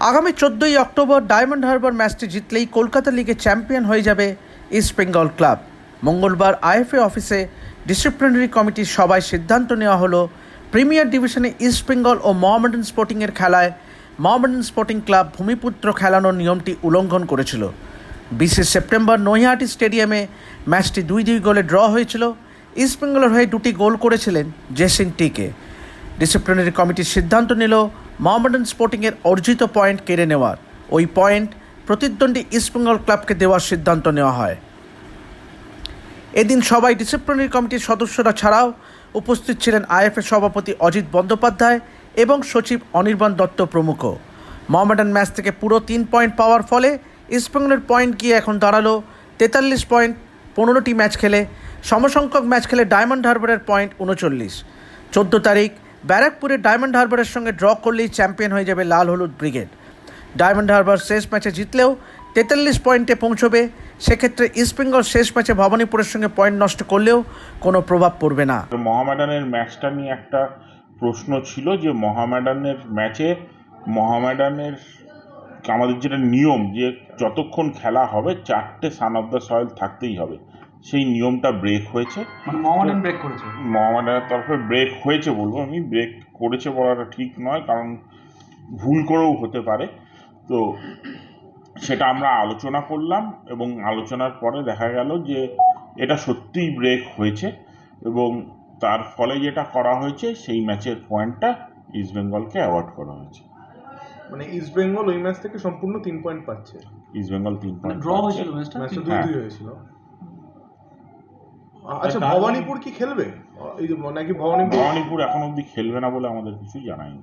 আগামী চোদ্দোই October diamond Harbour ম্যাচটি জিতলেই কলকাতা লিগে চ্যাম্পিয়ন হয়ে যাবে ইস্ট বেঙ্গল ক্লাব। মঙ্গলবার আইএফএ অফিসে ডিসিপ্লিনারি কমিটির সবাই সিদ্ধান্ত নেওয়া হলো, প্রিমিয়ার ডিভিশনে ইস্ট বেঙ্গল ও মোহামেডান স্পোর্টিংয়ের খেলায় মোহামেডান স্পোর্টিং ক্লাব ভূমিপুত্র খেলানোর নিয়মটি উল্লঙ্ঘন করেছিল। বিশে সেপ্টেম্বর নৈহাটি স্টেডিয়ামে ম্যাচটি দুই দুই গোলে ড্র হয়েছিল। ইস্ট বেঙ্গলের হয়ে দুটি গোল করেছিলেন জেসিং টিকে। ডিসিপ্লিনারি কমিটির সিদ্ধান্ত নিল মোহামেডান স্পোর্টিংয়ের অর্জিত পয়েন্ট কেড়ে নেওয়ার। ওই পয়েন্ট প্রতিদ্বন্দ্বী ইস্টবেঙ্গল ক্লাবকে দেওয়ার সিদ্ধান্ত নেওয়া হয়। এদিন সবাই ডিসিপ্লিনারি কমিটির সদস্যরা ছাড়াও উপস্থিত ছিলেন আইএফএ সভাপতি অজিত বন্দ্যোপাধ্যায় এবং সচিব অনির্বাণ দত্ত প্রমুখ। মোহামেডান ম্যাচ থেকে পুরো তিন পয়েন্ট পাওয়ার ফলে ইস্টবেঙ্গলের পয়েন্ট গিয়ে এখন দাঁড়াল তেতাল্লিশ পয়েন্ট, পনেরোটি ম্যাচ খেলে, সমসংখ্যক ম্যাচ খেলে ডায়মন্ড হারবারের পয়েন্ট উনচল্লিশ। চোদ্দ তারিখ ব্যারাকপুরের ডায়মন্ড হারবারের সঙ্গে ড্র করলেই চ্যাম্পিয়ন হয়ে যাবে লাল হলুদ ব্রিগেড। ডায়মন্ড হারবার শেষ ম্যাচে জিতলেও তেতাল্লিশ পয়েন্টে পৌঁছবে, সেক্ষেত্রে ইস্টবেঙ্গল শেষ ম্যাচে ভবানীপুরের সঙ্গে পয়েন্ট নষ্ট করলেও কোনো প্রভাব পড়বে না। মহামেডানের ম্যাচটা নিয়ে একটা প্রশ্ন ছিল যে মহামেডানের ম্যাচে মহামেডানের আমাদের যেটা নিয়ম যে যতক্ষণ খেলা হবে, চারটে সান অফ দ্য সয়েল থাকতেই হবে। সেই নিয়মটা ব্রেক হয়েছে। মানে ব্রেক করেছে। তরফে ব্রেক হয়েছে বলব আমি। ব্রেক করেছে বলাটা ঠিক নয় কারণ ভুল করেও হতে পারে। তো সেটা আমরা আলোচনা করলাম এবং আলোচনার পরে দেখা গেল যে এটা সত্যিই ব্রেক হয়েছে এবং তার ফলে যেটা করা হয়েছে সেই ম্যাচের পয়েন্টটা ইস্টবেঙ্গলকে অ্যাওয়ার্ড করা হয়েছে। মানে ইস্ট বেঙ্গল ওই ম্যাচ থেকে সম্পূর্ণ তিন পয়েন্ট পাচ্ছে। ইস্টবেঙ্গল তিন মানে পয়েন্ট ড্র হয়েছিল ম্যাচটা ম্যাচটা দুই। দুই হয়েছিল। আচ্ছা ভবানীপুর কি খেলবে? এই যে নাকি ভবানীপুর ভবানীপুর এখন অবধি খেলবে না বলে আমাদের কিছু জানায়নি